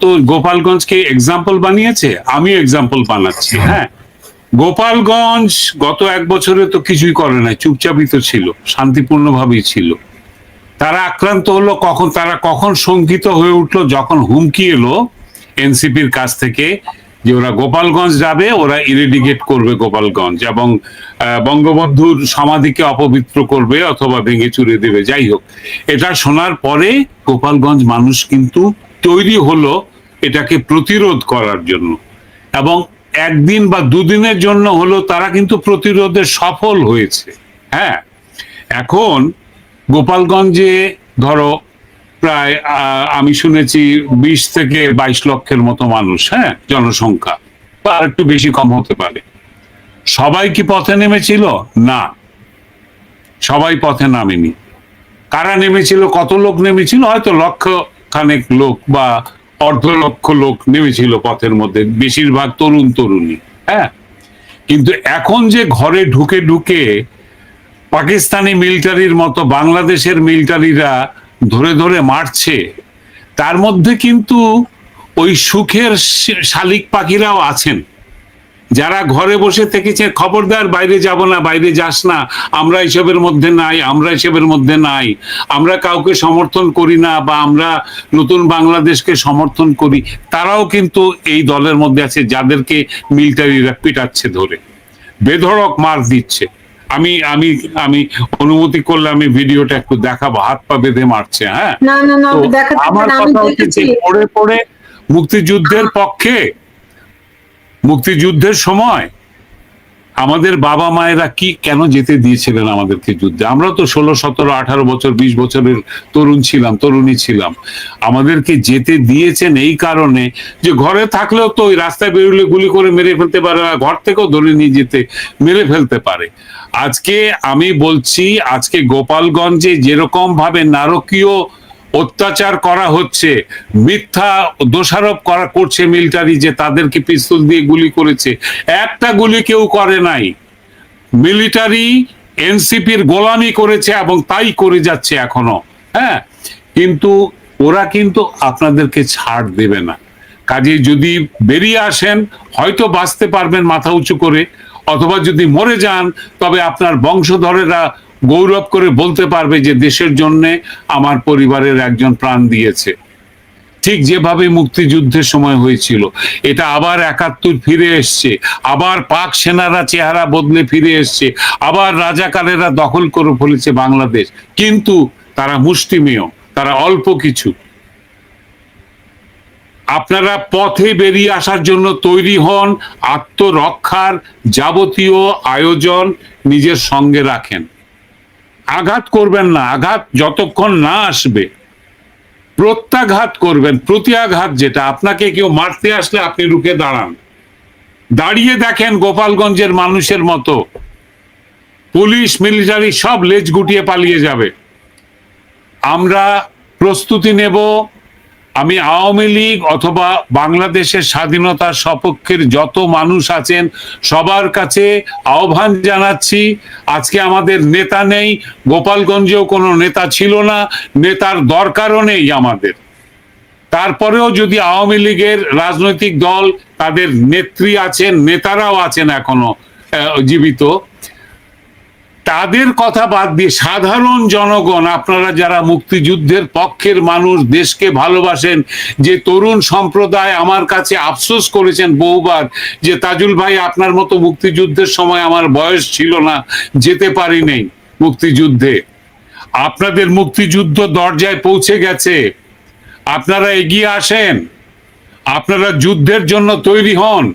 তো গোপালগঞ্জকে এক্সাম্পল বানিয়েছে আমি এক্সাম্পল বানাচ্ছি হ্যাঁ। গোপালগঞ্জ গত এক বছরে তো কিছুই করে নাই, চুপচাপই তো ছিল, শান্তিপূর্ণভাবেই ছিল। তারা আক্রান্ত হলো কখন, তারা কখন শঙ্কিত হয়ে উঠল, যখন হুমকি এলো এনসিপির কাছ থেকে যে ওরা গোপালগঞ্জ যাবে, ওরা ইরেডিকেট করবে গোপালগঞ্জ এবং বঙ্গবন্ধুর সমাধিকে অপবিত্র করবে অথবা ভেঙে চুরে দেবে, যাই হোক। এটা শোনার পরে গোপালগঞ্জ মানুষ কিন্তু তৈরি হলো এটাকে প্রতিরোধ করার জন্য। এবং একদিন বা দুদিনের জন্য হলো তারা কিন্তু প্রতিরোধে সফল হয়েছে। হ্যাঁ এখন গোপালগঞ্জে ধরো প্রায় আমি শুনেছি বিশ থেকে বাইশ লক্ষের মতো মানুষ হ্যাঁ জনসংখ্যা, বা আর একটু বেশি কম হতে পারে। সবাই কি পথে নেমেছিল? না। সবাই পথে নামেনি। কারা নেমেছিল? কত লোক নেমেছিল? হয়তো লক্ষ খানেক লোক বা অর্ধ লক্ষ লোক নেমেছিল পথের মধ্যে, বেশিরভাগ তরুণ তরুণী হ্যাঁ? কিন্তু এখন যে ঘরে ঢুকে ঢুকে পাকিস্তানি মিলিটারির মতো বাংলাদেশের মিলিটারিরা ধরে ধরে মারছে, তার মধ্যে কিন্তু ওই সুখের শালিক পাখিরাও আছেন। যারা ঘরে বসে থেকেছে খবরদার বাইরে যাব না বাইরে যাস না আমরা এসবের মধ্যে নাই আমরা এসবের মধ্যে নাই। আমরা কাউকে সমর্থন করি না বা আমরা নতুন বাংলাদেশকে সমর্থন করি। তারাও কিন্তু এই দলের মধ্যে আছে যাদেরকে মিলিটারিরা পিটাচ্ছে ধরে। বেধড়ক মার দিচ্ছে। আমি আমি আমি অনুমতি করলে আমি ভিডিওটা একটু দেখাবো। হাত পা বেঁধে মারছে হ্যাঁ? আমার কথা হচ্ছে পড়ে পড়ে মুক্তিযুদ্ধের পক্ষে মুক্তিযুদ্ধের সময় আমাদের বাবা মায়েরা কি কেন যেতে দিয়েছিলেন আমাদেরকে যুদ্ধে? আমরা তো ষোলো, সতেরো, আঠারো বছর, বিশ বছরের তরুণ ছিলাম, তরুণী ছিলাম। আমাদেরকে যেতে দিয়েছেন এই কারণে যে ঘরে থাকলেও তো ওই রাস্তায় বেরোলে গুলি করে মেরে ফেলতে পারে ঘর থেকেও ধরে নিয়ে যেতে, মেরে ফেলতে পারে। আজকে আমি বলছি, আজকে গোপালগঞ্জে যেরকম ভাবে নারকীয় অত্যাচার করা হচ্ছে, মিথ্যা দোষারোপ করা করছে মিলিটারি যে তাদেরকে পিস্তল দিয়ে গুলি করেছে। একটা গুলি কেউ করে নাই। মিলিটারি এনসিপির গোলামি করেছে এবং তাই করে যাচ্ছে এখনও। হ্যাঁ কিন্তু ওরা কিন্তু আপনাদেরকে ছাড় দেবে না। কাজে যদি বেরিয়ে আসেন, হয়তো বাঁচতে পারবেন মাথা উঁচু করে, অথবা যদি মরে যান, তবে আপনার বংশধরেরা গৌরব করে বলতে পারবে যে দেশের জন্য আমার পরিবারের একজন প্রাণ দিয়েছে। ঠিক যেভাবে মুক্তিযুদ্ধের সময় হয়েছিল, এটা আবার একাত্তর ফিরে এসছে, আবার পাক সেনারা চেহারা বদলে ফিরে এসছে, আবার রাজাকারেরা দখল করে ফেলেছে বাংলাদেশ। কিন্তু তারা মুষ্টিমেয়, তারা অল্প কিছু। আপনারা পথে বেরিয়ে আসার জন্য তৈরি হন, আত্মরক্ষার যাবতীয় আয়োজন নিজের সঙ্গে রাখেন। আঘাত করবেন না, আঘাত যতক্ষণ না আসবে, প্রত্যাঘাত করবেন, প্রত্যাঘাত যেটা, আপনাকে কেউ মারতে আসলে আপনি রুখে দাঁড়ান। দাঁড়িয়ে দেখেন গোপালগঞ্জের মানুষের মতো, পুলিশ, মিলিটারি সব লেজ গুটিয়ে পালিয়ে যাবে। আমরা প্রস্তুতি নেব আমি আওয়ামী লীগ অথবা বাংলাদেশের স্বাধীনতার সপক্ষের যত মানুষ আছেন, সবার কাছে আহ্বান জানাচ্ছি, আজকে আমাদের নেতা নেই, গোপালগঞ্জেও কোনো নেতা ছিল না, নেতার দরকারও নেই আমাদের। তারপরেও যদি আওয়ামী লীগের রাজনৈতিক দল তাদের নেত্রী আছেন, নেতারাও আছেন এখনও জীবিত তাদের কথা বাদ দিয়ে সাধারণ জনগণ, আপনারা যারা মুক্তিযুদ্ধের পক্ষের মানুষ, দেশকে ভালোবাসেন, যে তরুণ সম্প্রদায় আমার কাছে আফসোস করেছেন বহুবার, যে তাজুল ভাই আপনার মতো মুক্তিযুদ্ধের সময় আমার বয়স ছিল না, যেতে পারি নাই মুক্তিযুদ্ধে। আপনাদের মুক্তিযুদ্ধ দরজায় পৌঁছে গেছে। আপনারা এগিয়ে আসেন। আপনারা যুদ্ধের জন্য তৈরি হন।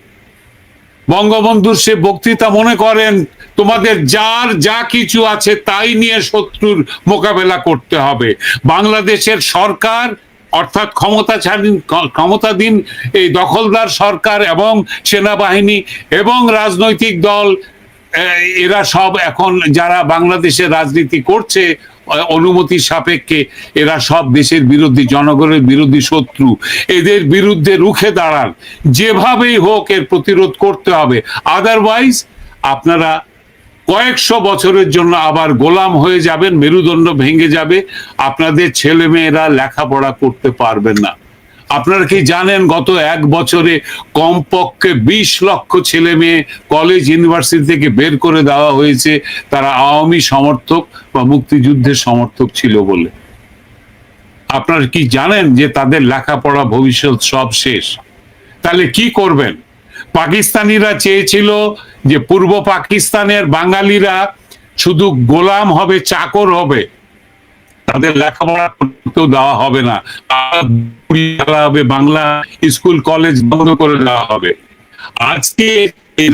বঙ্গবন্ধুর সে বক্তৃতা মনে করেন তোমাদের যার যা কিছু আছে তাই নিয়ে শত্রুর মোকাবেলা করতে হবে। বাংলাদেশের সরকার অর্থাৎ ক্ষমতাছাড়ীন ক্ষমতাধীন এই দখলদার সরকার এবং সেনাবাহিনী এবং রাজনৈতিক দল এরা সব এখন যারা বাংলাদেশের রাজনীতি করছে আহ, অনুমতির সাপেক্ষে এরা সব দেশের বিরোধী জনগণের বিরোধী শত্রু। এদের বিরুদ্ধে রুখে দাঁড়ান। যেভাবেই হোক এর প্রতিরোধ করতে হবে। আদারওয়াইজ আপনারা কয়েকশো বছরের জন্য আবার গোলাম হয়ে যাবেন, মেরুদণ্ড ভেঙে যাবে। আপনাদের ছেলে মেয়েরা লেখাপড়া করতে পারবেন না। আপনারা কি জানেন, গত এক বছরে কমপক্ষে বিশ লক্ষ ছেলে মেয়ে কলেজ, ইউনিভার্সিটি থেকে বের করে দেওয়া হয়েছে। তারা আওয়ামী সমর্থক বা মুক্তিযুদ্ধের সমর্থক ছিল বলে। আপনারা কি জানেন যে তাদের লেখাপড়া ভবিষ্যৎ সব শেষ? তাহলে কি করবেন? পাকিস্তানিরা চেয়েছিল যে পূর্ব পাকিস্তানের বাঙালিরা শুধু গোলাম হবে, চাকর হবে। তাদের লেখাপড়া করতেও দেওয়া হবে না। হবে, বাংলা স্কুল, কলেজ বন্ধ করে দেওয়া হবে। আজকে এই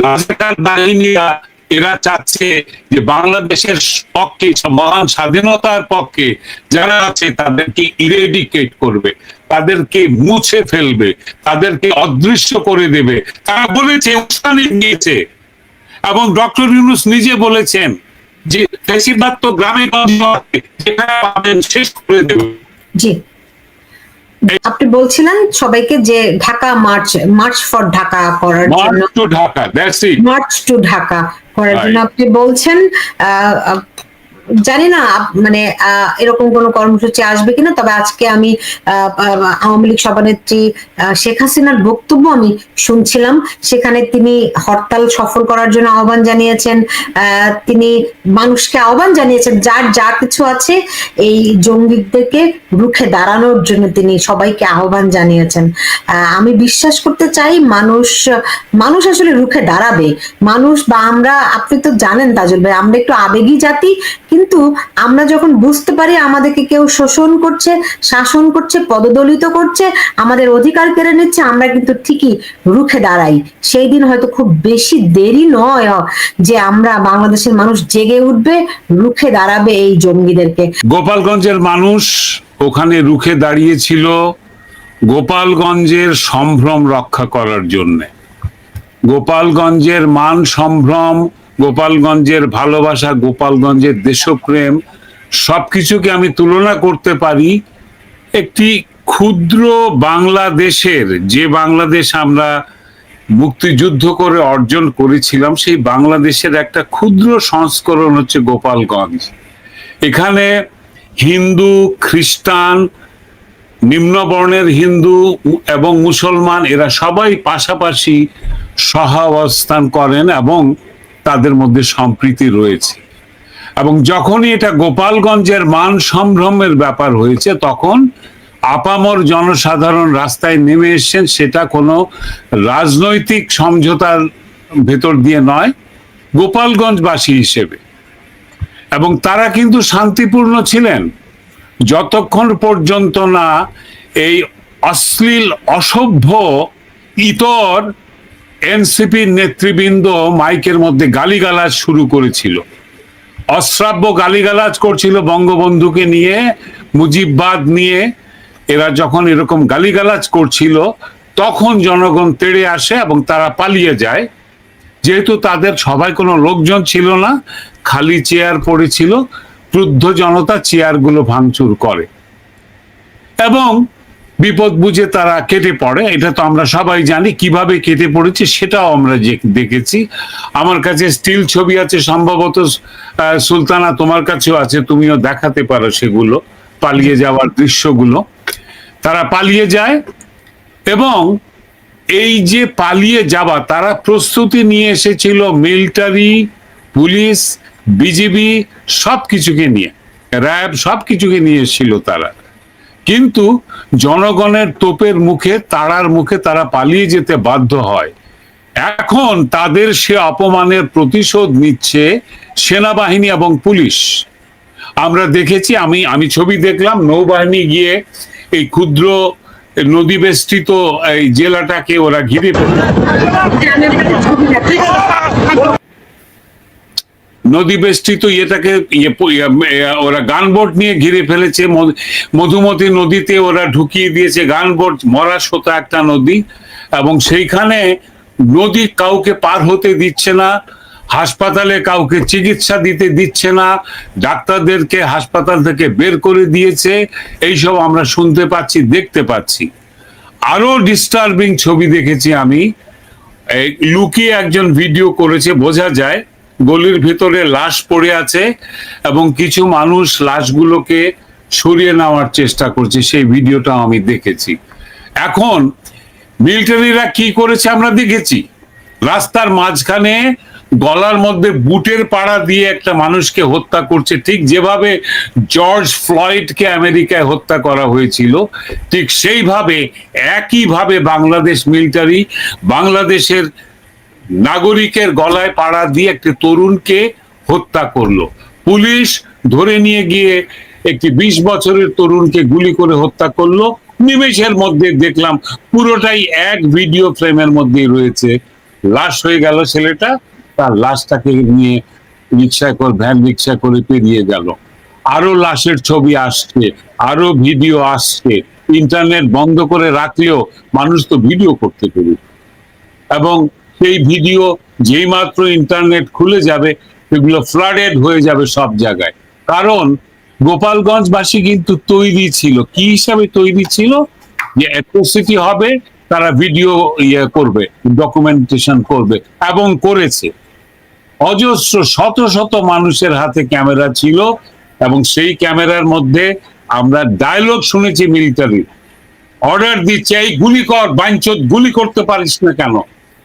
এরা চাচ্ছে যে বাংলাদেশের পক্ষে, মহান স্বাধীনতার পক্ষে যারা আছে তাদেরকে ইরেডিকেট করবে। তাদেরকে মুছে ফেলবে তাদেরকে অদৃশ্য করে দেবে। তারা বলেছে উস্কানি দিয়েছে। এবং ডক্টর ইউনুস নিজে বলেছেন যে ফেসিবাদ তো গ্রামে গঞ্জে যেখানে পাবেন শেষ করে দেবে। জি। আপনি বলছিলেন সবাইকে যে Dhaka march march for Dhaka করার জন্য। March to Dhaka that's it march to Dhaka করার জন্য আপনি বলছেন জানি না মানে এরকম কোন কর্মসূচি আসবে কিনা, তবে আজকে আমি আওয়ামী লীগ সভানেত্রী শেখ হাসিনার বক্তব্য আমি শুনছিলাম। সেখানে তিনি হরতাল সফল করার জন্য আহ্বান জানিয়েছেন তিনি মানুষকে আহ্বান জানিয়েছেন, যার যা কিছু আছে, এই জঙ্গিদেরকে রুখে দাঁড়ানোর জন্য তিনি সবাইকে আহ্বান জানিয়েছেন। আমি বিশ্বাস করতে চাই, মানুষ মানুষ আসলে রুখে দাঁড়াবে। মানুষ বা আমরা, আপনি তো জানেন তাজুল ভাই, আমরা একটু আবেগী জাতি কিন্তু আমরা যখন বুঝতে পারি আমাদেরকে কেউ শোষণ করছে, শাসন করছে, পদদলিত করছে, আমাদের অধিকার কেড়ে নিচ্ছে, আমরা কিন্তু ঠিকই রুখে দাঁড়াই। সেই দিন হয়তো খুব বেশি দেরি নয় যে আমরা বাংলাদেশের মানুষ জেগে উঠবে, রুখে দাঁড়াবে এই জঙ্গিদেরকে। গোপালগঞ্জের মানুষ ওখানে রুখে দাঁড়িয়েছিল গোপালগঞ্জের সম্ভ্রম রক্ষা করার জন্যে। গোপালগঞ্জের মান সম্ভ্রম গোপালগঞ্জের ভালোবাসা, গোপালগঞ্জের দেশপ্রেম সব কিছুকে আমি তুলনা করতে পারি একটি ক্ষুদ্র বাংলাদেশের। যে বাংলাদেশ আমরা মুক্তিযুদ্ধ করে অর্জন করেছিলাম, সেই বাংলাদেশের একটা ক্ষুদ্র সংস্করণ হচ্ছে গোপালগঞ্জ। এখানে হিন্দু, খ্রিস্টান, নিম্নবর্ণের হিন্দু এবং মুসলমান, এরা সবাই পাশাপাশি সহাবস্থান করেন এবং তাদের মধ্যে সম্প্রীতি রয়েছে। এবং যখনই এটা গোপালগঞ্জের মান সম্ভ্রমের ব্যাপার হয়েছে, তখন আপামর জনসাধারণ রাস্তায় নেমে এসছেন, সেটা কোনো রাজনৈতিক সমঝোতার ভেতর দিয়ে নয়, গোপালগঞ্জবাসী হিসেবে। এবং তারা কিন্তু শান্তিপূর্ণ ছিলেন। যতক্ষণ পর্যন্ত না এই অশ্লীল, অসভ্য, ইতর এনসিপির নেতৃবৃন্দ মাইকের মধ্যে গালিগালাজ শুরু করেছিল। অশ্রাব্য গালিগালাজ করছিল বঙ্গবন্ধুকে নিয়ে, মুজিববাদ নিয়ে। এরা যখন এরকম গালিগালাজ করছিল, তখন জনগণ তেড়ে আসে এবং তারা পালিয়ে যায়। যেহেতু তাদের সবাই কোনো লোকজন ছিল না, খালি চেয়ার পড়েছিল, ক্রুদ্ধ জনতা চেয়ারগুলো ভাঙচুর করে। এবং বিপদ বুঝে তারা কেটে পড়ে, এটা তো আমরা সবাই জানি, কীভাবে কেটে পড়েছে সেটাও আমরা দেখেছি। আমার কাছে স্টিল ছবি আছে, সম্ভবত সুলতানা তোমার কাছেও আছে, তুমিও দেখাতে পারো সেগুলো, পালিয়ে যাওয়ার দৃশ্যগুলো। তারা পালিয়ে যায় এবং এই যে পালিয়ে যাওয়া, তারা প্রস্তুতি নিয়ে এসেছিল মিলিটারি পুলিশ বিজিবি সব কিছুকে নিয়ে। র্যাব সব কিছুকে নিয়ে এসেছিল তারা। কিন্তু জনগণের তোপের মুখে তাড়ার মুখে তারা পালিয়ে যেতে বাধ্য হয়। এখন তাদের সে অপমানের প্রতিশোধ নিচ্ছে সেনাবাহিনী এবং পুলিশ। আমরা দেখেছি, আমি আমি ছবি দেখলাম, নৌবাহিনী গিয়ে এই ক্ষুদ্র নদী বেষ্টিত এই জেলাটাকে ওরা ঘিরে ফেলল আমি আপনাকে ছবি দেখাই। নদী বেষ্টিত ইয়েটাকে ইয়ে ইয়ে, ইয়ে, ওরা গানবোট নিয়ে ঘিরে ফেলেছে। মধু- মধুমতি নদীতে ওরা ঢুকিয়ে দিয়েছে গানবোট মরা সোতা একটা নদী। এবং সেইখানে নদী কাউকে পার হতে দিচ্ছে না হাসপাতালে কাউকে চিকিৎসা দিতে দিচ্ছে না ডাক্তারদেরকে হাসপাতাল থেকে বের করে দিয়েছে। এইসব আমরা শুনতে পাচ্ছি দেখতে পাচ্ছি। আরও ডিস্টার্বিং ছবি দেখেছি আমি। লুকিয়ে একজন ভিডিও করেছে বোঝা যায় গলির ভিতরে লাশ পড়ে আছে এবং কিছু মানুষ লাশগুলোকে সরিয়ে নেওয়ার চেষ্টা করছে, সেই ভিডিওটা আমি দেখেছি। এখন মিলিটারিরা কি করেছে আমরা দেখেছি। রাস্তার মাঝখানে গলার মধ্যে বুটের পাড়া দিয়ে একটা মানুষকে হত্যা করছে। ঠিক যেভাবে জর্জ ফ্লয়েডকে আমেরিকায় হত্যা করা হয়েছিল, ঠিক সেইভাবে, একইভাবে বাংলাদেশ মিলিটারি বাংলাদেশের নাগরিকের গলায় পাড়া দিয়ে একটি তরুণকে হত্যা করল। পুলিশ ধরে নিয়ে গিয়ে একটি বিশ বছরের তরুণকে গুলি করে হত্যা করল। নিমেষের মধ্যে দেখলাম পুরোটাই এক ভিডিও ফ্রেমের মধ্যেই রয়েছে। লাশ হয়ে গেল ছেলেটা, তার লাশটাকে নিয়ে রিক্সায় করে, ভ্যান রিক্সা করে পেরিয়ে গেল। আরও লাশের ছবি আসছে, আরও ভিডিও আসছে। ইন্টারনেট বন্ধ করে রাখলেও মানুষ তো ভিডিও করতে পারে এবং সেই ভিডিও যেই মাত্র ইন্টারনেট খুলে যাবে, সেগুলো ফ্লাডেড হয়ে যাবে সব জায়গায়। কারণ গোপালগঞ্জবাসী কিন্তু তৈরি ছিল। কি হিসাবে তৈরি ছিল? যে অ্যাট্রোসিটি হবে, তারা ভিডিও ইয়ে করবে ডকুমেন্টেশন করবে এবং করেছে। অজস্র, শত শত মানুষের হাতে ক্যামেরা ছিল এবং সেই ক্যামেরার মধ্যে আমরা ডায়লগ শুনেছি মিলিটারি অর্ডার দিচ্ছে, এই গুলি কর বাঞ্চত গুলি করতে পারিস না কেন?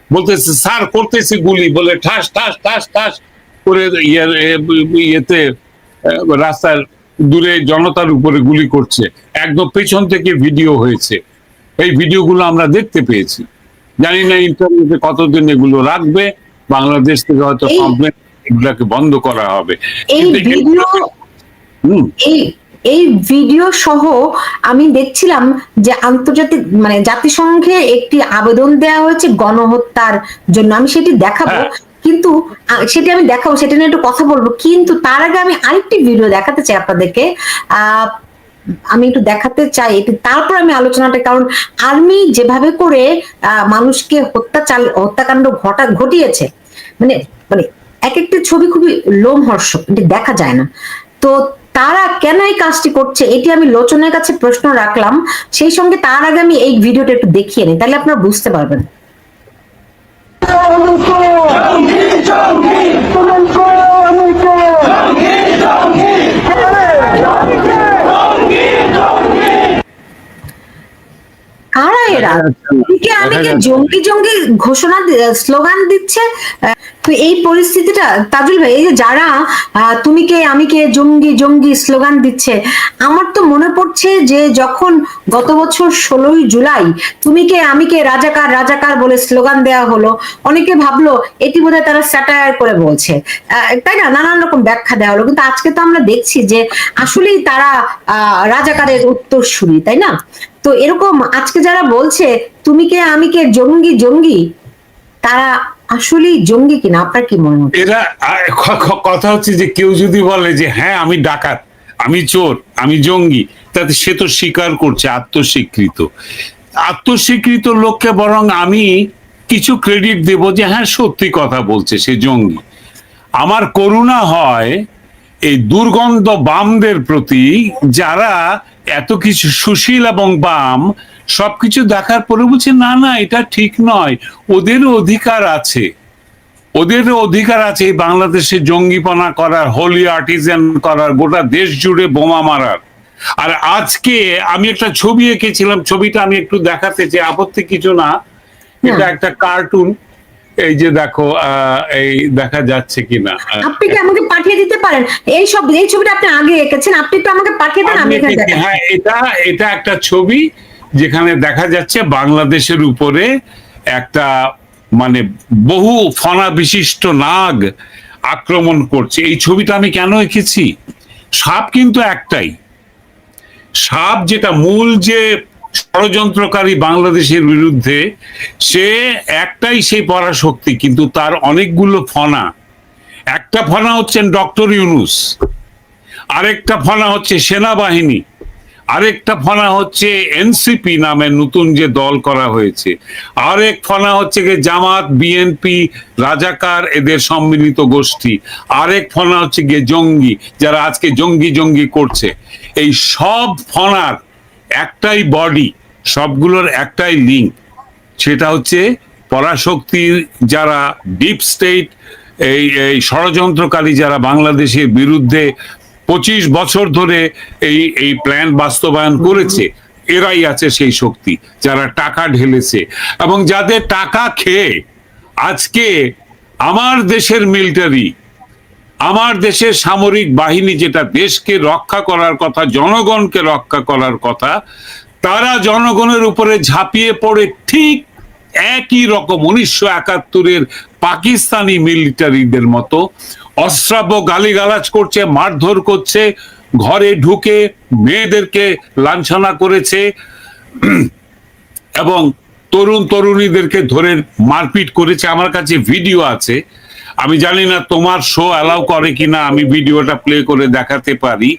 বলতেছে স্যার করতেছি গুলি। বলে ঠাস ঠাস ঠাস ঠাস করে ইয়ে- ইয়েতে রাস্তার দূরে জনতার উপরে গুলি করছে। একদম পেছন থেকে ভিডিও হয়েছে। এই ভিডিওগুলো আমরা দেখতে পেয়েছি। জানি না ইন্টারনেটে কতদিন এগুলো রাখবে। বাংলাদেশ থেকে হয়তো কমপ্লেন এগুলাকে বন্ধ করা হবে। এই কিন্তু এই ভিডিও সহ আমি দেখছিলাম যে আন্তর্জাতিক মানে জাতিসংঘে একটি আবেদন দেওয়া হয়েছে গণহত্যার জন্য। আমি সেটি দেখাবো। হ্যাঁ। কিন্তু সেটি আমি দেখাবো সেটা নিয়ে একটু কথা বলব। কিন্তু তার আগে আমি আরেকটি ভিডিও দেখাতে চাই আপনাদেরকে। আহ আমি একটু দেখাতে চাই এটি। তারপর আমি আলোচনাটা কারণ আর্মি যেভাবে করে আহ, মানুষকে হত্যা চাল হত্যাকাণ্ড ঘটা ঘটিয়েছে মানে মানে এক একটা ছবি খুবই লোমহর্ষক এটি দেখা যায় না। তো তারা কেন এই কাজটি করছে, এটি আমি লোচনের কাছে প্রশ্ন রাখলাম। সেই সঙ্গে তার আগে আমি এই ভিডিওটা একটু দেখিয়ে নিই, তাহলে আপনারা বুঝতে পারবেন। কারা এরা এদিকে আমিকে জঙ্গি জঙ্গি ঘোষণা স্লোগান দিচ্ছে। তো এই পরিস্থিতিটা তাজুল ভাই এই যে যারা তুমি কে আমি কে জঙ্গি জঙ্গি স্লোগান দিচ্ছে আমার তো মনে পড়ছে যে যখন গত বছর ষোলোই জুলাই তুমি কে আমি কে রাজাকার রাজাকার বলে স্লোগান দেওয়া হলো অনেকে ভাবলো এটি বোধহয় তারা স্যাটায়ার করে বলছে। তাই না? নানান রকম ব্যাখ্যা দেওয়া হলো। কিন্তু আজকে তো আমরা দেখছি যে আসলেই তারা আহ, রাজাকারের উত্তরসূরি তাই না? তো এরকম আজকে যারা বলছে, তুমি কে, আমি কে, জঙ্গি জঙ্গি? তারা আসলেই জঙ্গি কিনা? আপনার কি মনে হয় এরা কথা হচ্ছে যে কেউ যদি বলে যে হ্যাঁ আমি ডাকাত, আমি চোর, আমি জঙ্গি, তাতে সে তো স্বীকার করছে আত্মস্বীকৃত। আত্মস্বীকৃত লোককে বরং আমি কিছু ক্রেডিট দেব যে হ্যাঁ সত্যি কথা বলছে, সে জঙ্গি। আমার করুণা হয় এই দুর্গন্ধ বামদের প্রতি যারা এত কিছু সুশীল এবং বাম সবকিছু দেখার পরে বলছে না না এটা ঠিক নয়। ওদেরও অধিকার আছে। ওদেরও অধিকার আছে এই বাংলাদেশে জঙ্গিপনা করার হোলি আর্টিজান করার গোটা দেশ জুড়ে বোমা মারার। আর আজকে আমি একটা ছবি এঁকেছিলাম ছবিটা আমি একটু দেখাতে চাই আপত্তি কিছু না। এটা। একটা কার্টুন। এই যে দেখো এই দেখা যাচ্ছে কিনা? আপনি কি আমাকে পাঠিয়ে দিতে পারেন? এই সব এই ছবিটা আপনি আগে এঁকেছেন আপনি একটু আমাকে পাঠিয়ে দেন আমি। হ্যাঁ এটা এটা একটা ছবি যেখানে দেখা যাচ্ছে বাংলাদেশের উপরে একটা মানে বহু ফনা বিশিষ্ট নাগ আক্রমণ করছে। এই ছবিটা আমি কেন এঁকেছি? সাপ কিন্তু একটাই। সাপ যেটা মূল যে ষড়যন্ত্রকারী বাংলাদেশের বিরুদ্ধে সে একটাই সেই পরাশক্তি, কিন্তু তার অনেকগুলো ফনা। একটা ফনা হচ্ছেন ডক্টর ইউনুস, আরেকটা ফনা হচ্ছে সেনাবাহিনী, আরেকটা ফনা হচ্ছে এনসিপি নামে নতুন যে দল করা হয়েছে, আরেক ফনা হচ্ছে গিয়ে জামাত, বিএনপি, রাজাকার, এদের সম্মিলিত গোষ্ঠী, আরেক ফনা হচ্ছে গিয়ে জঙ্গি, যারা আজকে জঙ্গি জঙ্গি করছে। এই সব ফনার একটাই বডি সবগুলোর একটাই লিঙ্ক সেটা হচ্ছে পরাশক্তির যারা ডিপ স্টেট এই এই ষড়যন্ত্রকারী যারা বাংলাদেশের বিরুদ্ধে পঁচিশ বছর ধরে এই এই প্ল্যান বাস্তবায়ন করেছে এরাই আছে সেই শক্তি যারা টাকা ঢেলেছে। এবং যাদের টাকা খেয়ে আজকে আমার দেশের মিলিটারি আমার দেশের সামরিক বাহিনী যেটা দেশকে রক্ষা করার কথা, জনগণকে রক্ষা করার কথা, তারা জনগণের উপরে ঝাঁপিয়ে পড়ে ঠিক একই রকম উনিশশো একাত্তরের পাকিস্তানি মিলিটারিদের মতো। অশ্রাব্য গালিগালাজ করছে, মারধর করছে, ঘরে ঢুকে মেয়েদেরকে লাঞ্ছনা করেছে, এবং তরুণ তরুণীদেরকে ধরে মারপিট করেছে। আমার কাছে ভিডিও আছে। আমি জানি না তোমার শো অ্যালাউ করে কিনা আমি ভিডিওটা প্লে করে দেখাতে পারি।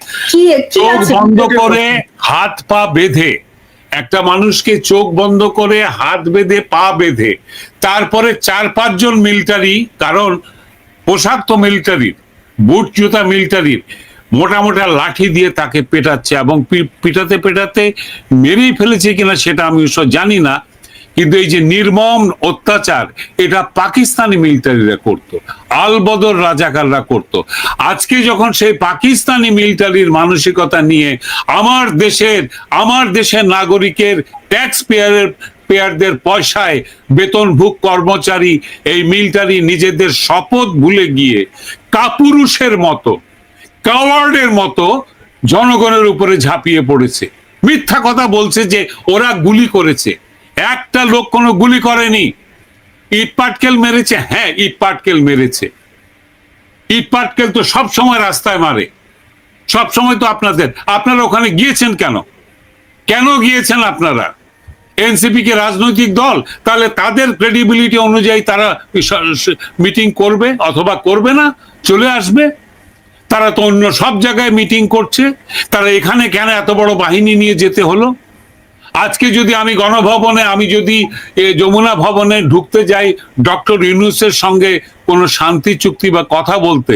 চোখ বন্ধ করে হাত পা বেঁধে একটা মানুষকে চোখ বন্ধ করে হাত বেঁধে পা বেঁধে তারপরে চার পাঁচজন মিলিটারি কারণ পোশাক তো মিলিটারির বুট জুতা মিলিটারির মোটা মোটা লাঠি দিয়ে তাকে পেটাচ্ছে এবং পি- পিটাতে পেটাতে মেরেই ফেলেছে কিনা সেটা আমি জানি না। কিন্তু এই যে নির্মম অত্যাচার, এটা পাকিস্তানি মিলিটারিরা করত আলবদর রাজাকাররা করত। আজকে যখন সেই পাকিস্তানি মিলিটারির মানসিকতা নিয়ে আমার দেশের আমার দেশের নাগরিকের ট্যাক্স পেয়ারের পেয়ারদের পয়সায় বেতনভুক কর্মচারী এই মিলিটারি নিজেদের শপথ ভুলে গিয়ে কাপুরুষের মতো কাওয়ার্ডের মতো জনগণের উপরে ঝাঁপিয়ে পড়েছে। মিথ্যা কথা বলছে যে ওরা গুলি করেছে। একটা লোক কোনো গুলি করেনি। ইট পাটকেল মেরেছে। হ্যাঁ ইট পাটকেল মেরেছে। ইট পাটকেল তো সব সময় রাস্তায় মারে। সব সময় তো আপনাদের। আপনারা ওখানে গিয়েছেন কেন? কেন গিয়েছেন আপনারা? এনসিপি কে রাজনৈতিক দল, তাহলে তাদের ক্রেডিবিলিটি অনুযায়ী তারা মিটিং করবে অথবা করবে না, চলে আসবে। তারা তো অন্য সব জায়গায় মিটিং করছে। তারা এখানে কেন এত বড় বাহিনী নিয়ে যেতে হলো? আজকে যদি আমি গণভবনে, আমি যদি যমুনা ভবনে ঢুকতে যাই ডক্টর ইউনুসের সঙ্গে কোনো শান্তি, চুক্তি বা কথা বলতে,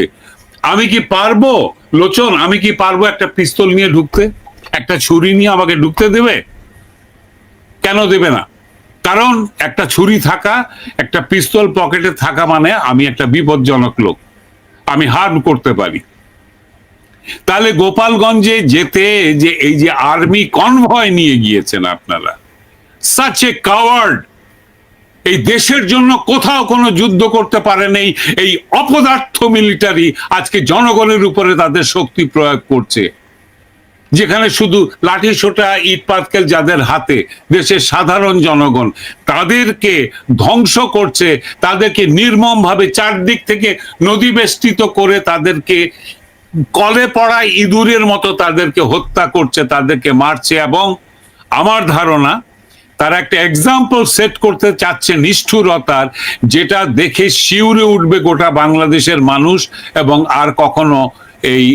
আমি কি পারব? লোচন, আমি কি পারব একটা পিস্তল নিয়ে ঢুকতে? একটা ছুরি নিয়ে আমাকে ঢুকতে দেবে? কেন দেবে না? কারণ একটা ছুরি থাকা, একটা পিস্তল পকেটে থাকা মানে আমি একটা বিপজ্জনক লোক। আমি হার্ম করতে পারি। তাহলে গোপালগঞ্জে যেতে যে এই যে আর্মি কনভয় নিয়ে গিয়েছেন আপনারা সাচ এ কাওয়ার্ড এই দেশের জন্য কোথাও কোনো যুদ্ধ করতে পারে নেই, এই অপদার্থ মিলিটারি আজকে জনগণের উপরে তাদের শক্তি প্রয়োগ করছে, যেখানে শুধু লাঠি সোটা ইট পাতকেল যাদের হাতে, দেশের সাধারণ জনগণ, তাদেরকে ধ্বংস করছে, তাদেরকে নির্মম ভাবে চারদিক থেকে নদী বেষ্টিত করে তাদেরকে কলে পড়া ইঁদুরের মতো তাদেরকে হত্যা করছে, তাদেরকে মারছে এবং আমার ধারণা তারা একটা এক্সাম্পল সেট করতে চাচ্ছে নিষ্ঠুরতার, যেটা দেখে শিউরে উঠবে গোটা বাংলাদেশের মানুষ এবং আর কখনো এই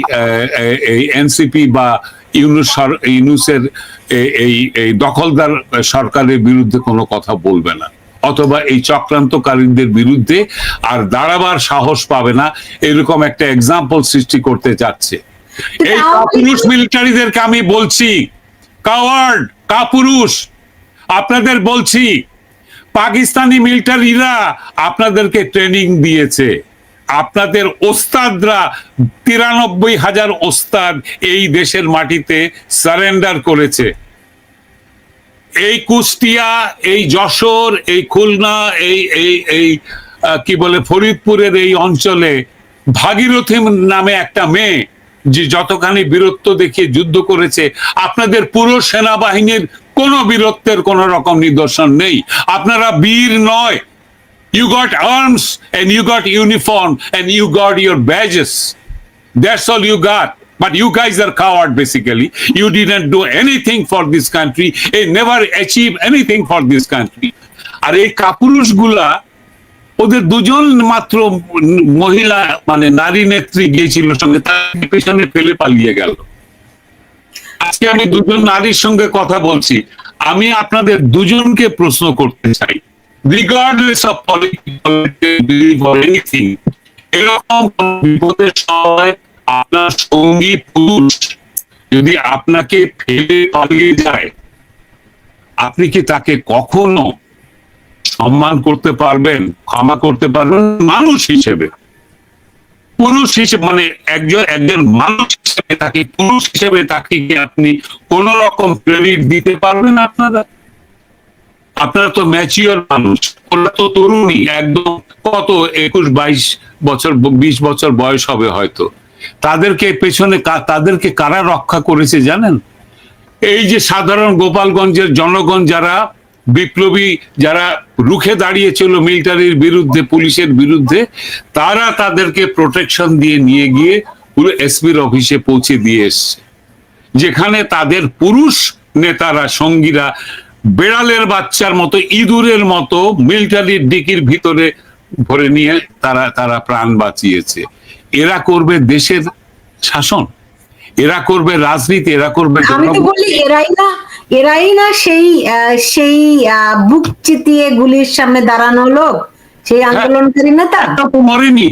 এই এনসিপি বা ইউনুস ইউনুসের এই এই দখলদার সরকারের বিরুদ্ধে কোনো কথা বলবে না। অথবা এই চক্রান্তকারীদের বিরুদ্ধে আর দাঁড়াবার সাহস পাবে না। এরকম একটা এক্সাম্পল সৃষ্টি করতে যাচ্ছে। এই কাপুরুষ মিলিটারিদেরকে আমি বলছি কাওয়ার্ড কাপুরুষ আপনাদের বলছি পাকিস্তানি মিলিটারিরা আপনাদেরকে ট্রেনিং দিয়েছে। আপনাদের ওস্তাদরা তিরানব্বই হাজার ওস্তাদ এই দেশের মাটিতে সারেন্ডার করেছে। এই কুষ্টিয়া, এই যশোর, এই খুলনা, এই এই এই কি বলে, ফরিদপুরের এই অঞ্চলে ভাগীরথী নামে একটা মেয়ে যে যতখানি বীরত্ব দেখিয়ে যুদ্ধ করেছে, আপনাদের পুরো সেনাবাহিনীর কোনো বীরত্বের কোন রকম নিদর্শন নেই। আপনারা বীর নয়। You got arms and you got uniform and you got your badges That's all you got. But you guys are coward, basically. You didn't do anything for this country. They never achieve anything for this country. আর এই কাপুরুষগুলা ওদের দুজন মাত্র মহিলা মানে নারী নেত্রী গিয়েছিল সঙ্গে, তার পেছনে ফেলে পালিয়ে গেল আজকে আমি দুজন নারীর সঙ্গে কথা বলছি আমি আপনাদের দুজনকে প্রশ্ন করতে চাই রিগার্ডলেস অফ এনিথিং এরকম বিপদের সময় আপনার সঙ্গী পুরুষ যদি আপনাকে ফেলে পালিয়ে যায়, আপনি কি তাকে কখনো সম্মান করতে পারবেন, ক্ষমা করতে পারবেন? মানুষ হিসেবে। পুরুষ হিসেবে মানে একজন একজন মানুষ হিসেবে তাকে, পুরুষ হিসেবে তাকে কি আপনি কোন রকম ক্রেডিট দিতে পারবেন আপনারা? আপনারা তো ম্যাচিওর মানুষ। ওরা তো তরুণী, একদম কত একুশ, বাইশ বছর, বিশ বছর বয়স হবে হয়তো। তাদেরকে পেছনে তাদেরকে কারা রক্ষা করেছে জানেন? এই যে সাধারণ গোপালগঞ্জের জনগণ যারা বিপ্লবী, যারা রুখে দাঁড়িয়েছিল মিলিটারির বিরুদ্ধে, পুলিশের বিরুদ্ধে, তারা তাদেরকে প্রোটেকশন দিয়ে নিয়ে গিয়ে পুরো এসপির অফিসে পৌঁছে দিয়ে এসছে। যেখানে তাদের পুরুষ নেতারা, সঙ্গীরা, বেড়ালের বাচ্চার মতো, ইঁদুরের মতো মিলিটারির ডিকির ভিতরে ভরে নিয়ে তারা তারা প্রাণ বাঁচিয়েছে। এরা করবে দেশের শাসন এরা করবে রাজনীতি এরা করবে আমি তো বলি এরাই না এরাই না সেই সেই বুক চিতিয়ে গুলির সামনে দাঁড়ানো লোক সেই আন্দোলনকারী নেতা। তো মরেনি।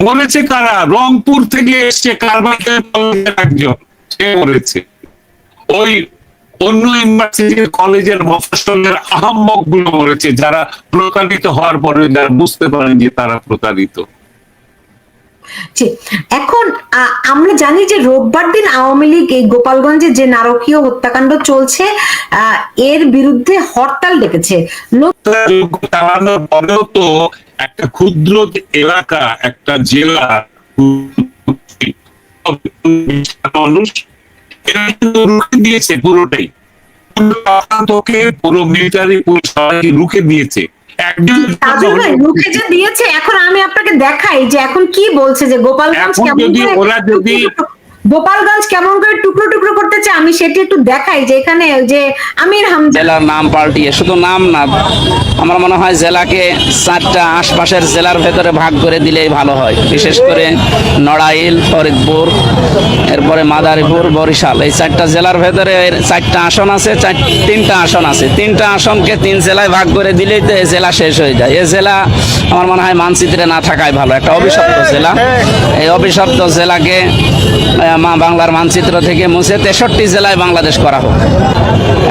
মরেছে কারা? রংপুর থেকে এসছে কারবাইকেল একজন সে মরেছে। ওই অন্য ইউনিভার্সিটির কলেজের মফসলের আহম্মকগুলো মরেছে যারা প্রতারিত হওয়ার পরে যারা বুঝতে পারেন যে তারা প্রতারিত। এখন আমরা জানি যে রোববার দিন আওয়ামী লীগ গোপালগঞ্জে যে নারকীয় হত্যাকাণ্ড চলছে এর বিরুদ্ধে হরতাল ডেকেছে। তো একটা ক্ষুদ্র এলাকা, একটা জেলা রুখে দিয়েছে পুরোটাই। পুরো মিলিটারি পুলিশ রুখে দিয়েছে। ভাই যে দিয়েছে এখন আমি আপনাকে দেখাই যে এখন কি বলছে যে গোপালগঞ্জ কেমন ওরা যদি গোপালগঞ্জ কেমন করে টুকরো টুকরো করতে আমি সেটি একটু দেখাই যে এখানে যে আমির হামজা জেলার নাম পাল্টিয়ে, শুধু নাম না, আমার মনে হয় জেলাকে চারটা আশপাশের জেলার ভেতরে ভাগ করে দিলেই ভালো হয়। বিশেষ করে নড়াইল, ফরিদপুর, এরপরে মাদারীপুর, বরিশাল। এই চারটা জেলার ভেতরে চারটা আসন আছে, চার, তিনটা আসন আছে। তিনটা আসনকে তিন জেলায় ভাগ করে দিলেই তো এই জেলা শেষ হয়ে যায়। এই জেলা আমার মনে হয় মানচিত্রে না থাকাই ভালো, একটা অভিশপ্ত জেলা। এই অভিশপ্ত জেলাকে মা বাংলার মানচিত্র থেকে মুছে তেষট্টি জেলায় বাংলাদেশ করা হোক।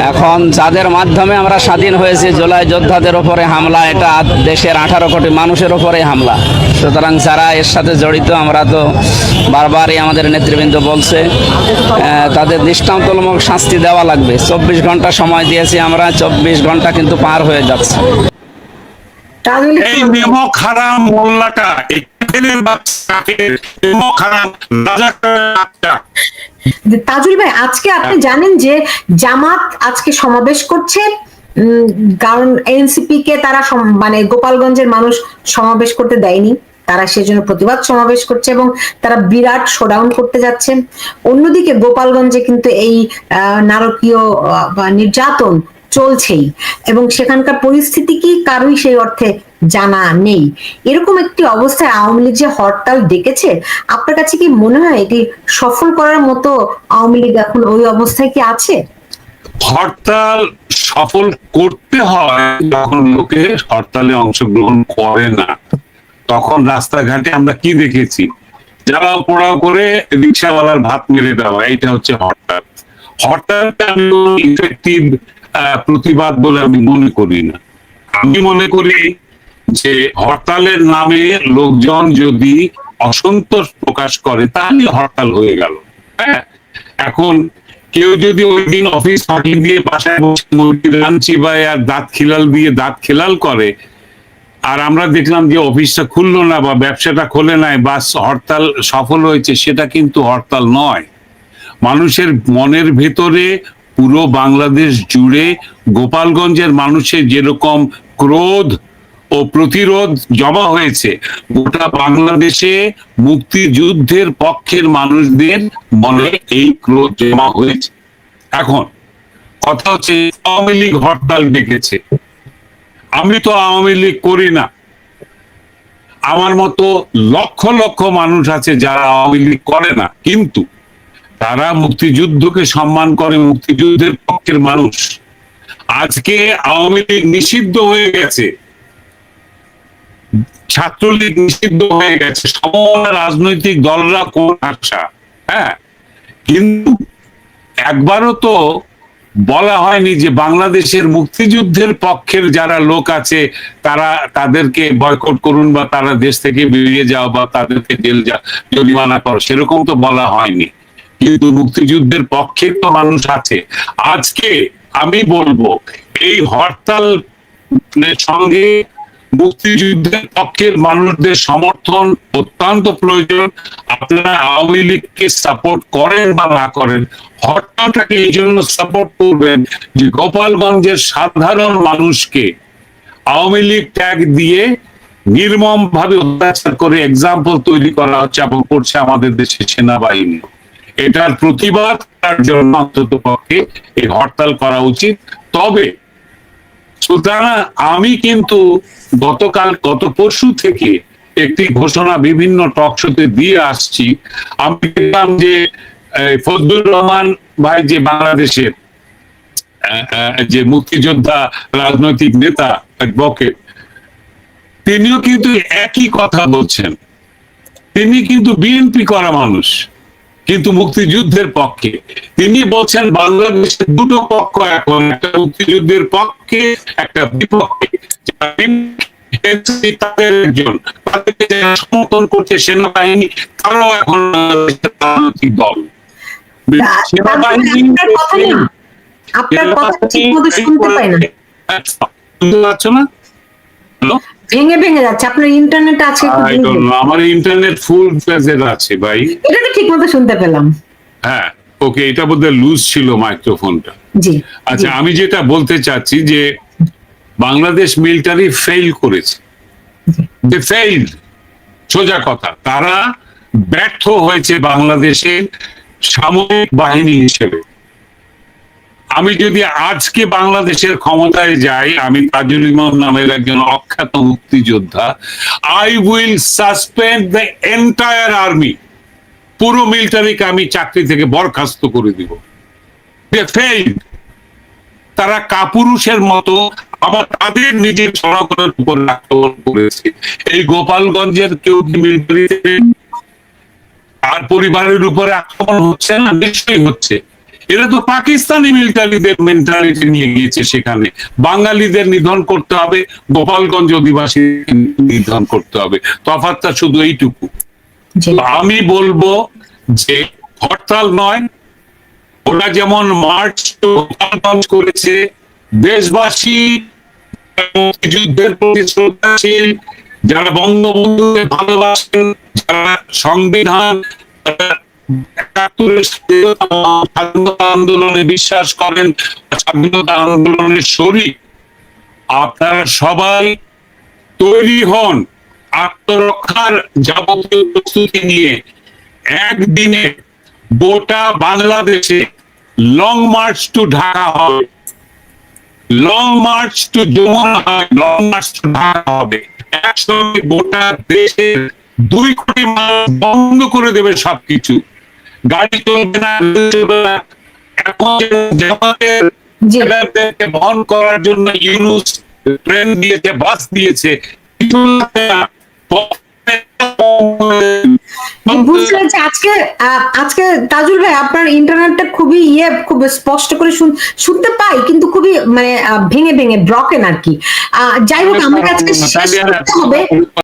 এখন যাদের মাধ্যমে আমরা স্বাধীন হয়েছি জুলাই যোদ্ধাদের ওপরে হামলা এটা দেশের আঠারো কোটি মানুষের ওপরে হামলা। সুতরাং যারা এর সাথে জড়িত আমরা তো বারবারই আমাদের নেতৃবৃন্দ বলছে তাদের দৃষ্টান্তমূলক শাস্তি দেওয়া লাগবে। চব্বিশ ঘণ্টা সময় দিয়েছি আমরা চব্বিশ ঘণ্টা কিন্তু পার হয়ে যাচ্ছে। এই মেমো খারাম মোল্লাটা এই কাফেরের বাচ্চা কাফের, তাজুল ভাই আজকে আপনি জানেন যে জামাত আজকে সমাবেশ করছে। কারণ এনসিপি কে তারা মানে গোপালগঞ্জের মানুষ সমাবেশ করতে দেয়নি। তারা সেজন্য প্রতিবাদ সমাবেশ করছে এবং তারা বিরাট শোডাউন করতে যাচ্ছে। অন্যদিকে গোপালগঞ্জে কিন্তু এই আহ, নারকীয় বা নির্যাতন চলছেই। এবং সেখানকার পরিস্থিতি কি কারোই সেই অর্থে জানা নেই। এরকম একটি অবস্থায় আওয়ামী লীগ যে হরতাল ডেকেছে, আপনার কাছে কি মনে হয় এটি সফল করার মতো আওয়ামী লীগ এখন ওই অবস্থায় কি আছে? হরতাল সফল করতে হয়, যখন লোকে হরতালে অংশগ্রহণ করে না। তখন রাস্তাঘাটে আমরা কি দেখেছি? যারা পোড়াও করে রিক্সাওয়ালার ভাত মেরে দেওয়া এটা হচ্ছে হরতাল। হরতালটা ইফেক্টিভ প্রতিবাদ বলে আমি মনে করি না। আমি মনে করি যে হরতালের নামে লোকজন যদি অসন্তোষ প্রকাশ করে, তাহলে হরতাল হয়ে গেল। হ্যাঁ এখন কেউ যদি ওই দিন অফিস ফাঁকি দিয়ে বাসায় বসে মুরগির রান চিবায় আর দাঁত খিলাল দিয়ে দাঁত খিলাল করে, আর আমরা দেখলাম যে অফিসটা খুললো না বা ব্যবসাটা খোলে নাই, বা হরতাল সফল হয়েছে, সেটা কিন্তু হরতাল নয়। মানুষের মনের ভেতরে পুরো বাংলাদেশ জুড়ে গোপালগঞ্জের মানুষের যেরকম ক্রোধ ও প্রতিরোধ জমা হয়েছে, গোটা বাংলাদেশে মুক্তিযুদ্ধের পক্ষের মানুষদের মনে এই ক্রোধ জমা হয়েছে। এখন, কথা হচ্ছে আওয়ামী লীগ হরতাল ডেকেছে। আমি তো আওয়ামী লীগ করি না। আমার মতো লক্ষ লক্ষ মানুষ আছে যারা আওয়ামী লীগ করে না। কিন্তু তারা মুক্তিযুদ্ধকে সম্মান করে, মুক্তিযুদ্ধের পক্ষের মানুষ। আজকে আওয়ামী লীগ নিষিদ্ধ হয়ে গেছে। ছাত্রলীগ নিষিদ্ধ হয়ে গেছে। সমস্ত রাজনৈতিক দলরা কোন আশা? হ্যাঁ? কিন্তু একবারও তো বলা হয়নি যে বাংলাদেশের মুক্তিযুদ্ধের পক্ষের যারা লোক আছে, তারা তাদেরকে বয়কট করুন বা তারা দেশ থেকে বেরিয়ে যাও বা তাদেরকে জেল যা জরিমানা করো। সেরকম তো বলা হয়নি। কিন্তু মুক্তিযুদ্ধের পক্ষে তো মানুষ আছে। আজকে আমি বলব, এই হরতাল সঙ্গে মুক্তিযুদ্ধের পক্ষের মানুষদের সমর্থন অত্যন্ত প্রয়োজন। আপনারা আওয়ামী লীগকে সাপোর্ট করেন বা না করেন, হরতালটাকে এই জন্য সাপোর্ট করবেন যে গোপালগঞ্জের সাধারণ মানুষকে আওয়ামী লীগ ট্যাগ দিয়ে নির্মম ভাবে অত্যাচার করে এক্সাম্পল তৈরি করা হচ্ছে এবং করছে আমাদের দেশের সেনাবাহিনী। এটার প্রতিবাদ করার জন্য অন্তত পক্ষে এই হরতাল করা উচিত। তবে সুতরাং আমি কিন্তু গতকাল, গত পরশু থেকে একটি ঘোষণা বিভিন্ন টক শোতে দিয়ে আসছি। আমি দেখলাম যে ফজলুর রহমান ভাই যে বাংলাদেশের যে মুক্তিযোদ্ধা রাজনৈতিক নেতা, অ্যাডভোকেট, তিনিও কিন্তু একই কথা বলছেন। তিনি কিন্তু বিএনপি করা মানুষ। কিন্তু মুক্তিযুদ্ধের পক্ষে। তিনি বলছেন বাংলাদেশের দুটো পক্ষ এখন একটা মুক্তিযুদ্ধের পক্ষে একটা বিপক্ষে। তাদের একজন। তাদেরকে যারা সমর্থন করছে সেনাবাহিনী তারাও এখন রাজনৈতিক দল। সেনাবাহিনী আপনার কথা আপনার কথা ঠিক মতো শুনতে পাই না। শুনতে পাচ্ছ না? হ্যালো? ভেঙে ভেঙে যাচ্ছে। আপনার ইন্টারনেট আছে আমার ইন্টারনেট ফুল ফেজের আছে ভাই। এটা তো ঠিক মতো শুনতে পেলাম। হ্যাঁ ওকে এটা বোধহয় লুজ ছিল মাইক্রোফোনটা জি। আচ্ছা আমি যেটা বলতে চাচ্ছি যে বাংলাদেশ মিলিটারি ফেল করেছে। যে ফেইল্ড সোজা কথা তারা ব্যর্থ হয়েছে বাংলাদেশের সামরিক বাহিনী হিসেবে। আমি যদি আজকে বাংলাদেশের ক্ষমতায় যাই, আমি তাজুল ইমাম নামের একজন অখ্যাত মুক্তিযোদ্ধা I will suspend the entire army পুরো মিলিটারিকে আমি চাকরি থেকে বরখাস্ত করে দিব। তারা কাপুরুষের মতো আবার তাদের নিজের জনগণের উপর আক্রমণ করেছে। এই গোপালগঞ্জের কেউ কি মিলিটারিতে আর পরিবারের উপরে আক্রমণ হচ্ছে না? নিশ্চয়ই হচ্ছে। এরা তো পাকিস্তানি মিলিটারিদের মেন্টালিটি নিয়ে গিয়েছে সেখানে। বাঙালিদের নিধন করতে হবে গোপালগঞ্জ অধিবাসী নিধন করতে হবে। তফাৎটা শুধু এইটুকু। আমি বলব যে হরতাল নয় ওরা যেমন মার্চ লঞ্চ করেছে দেশবাসী মুক্তিযুদ্ধের প্রতি শ্রদ্ধাশীল যারা বঙ্গবন্ধুকে ভালোবাসেন যারা সংবিধান স্বাধীনতা আন্দোলনে বিশ্বাস করেন, স্বাধীনতা আন্দোলনের শরীর আপনারা সবাই তৈরি হন আত্মরক্ষার যাবতীয় প্রস্তুতি নিয়ে। একদিনে গোটা বাংলাদেশে লং মার্চ টু ঢাকা হবে। লং মার্চ টু যমুনা হয় লং মার্চ টু ঢাকা হবে। একসঙ্গে গোটা দেশের দুই কোটি মানুষ বন্ধ করে দেবে সবকিছু। গাড়ি চলবে না চলবে না। এখন জামাতের ছেলেদেরকে বহন করার জন্য ইউনুস ট্রেন দিয়েছে বাস দিয়েছে। আজকে আজকে তাজুল ভাই আপনার ইন্টারনেটটা খুবই ইয়ে খুব স্পষ্ট করে শুনতে পাই কিন্তু খুবই মানে ভেঙে ভেঙে ব্রকেন আর কি। যাই হোক আমাকে আজকে শেষ করতে হবে।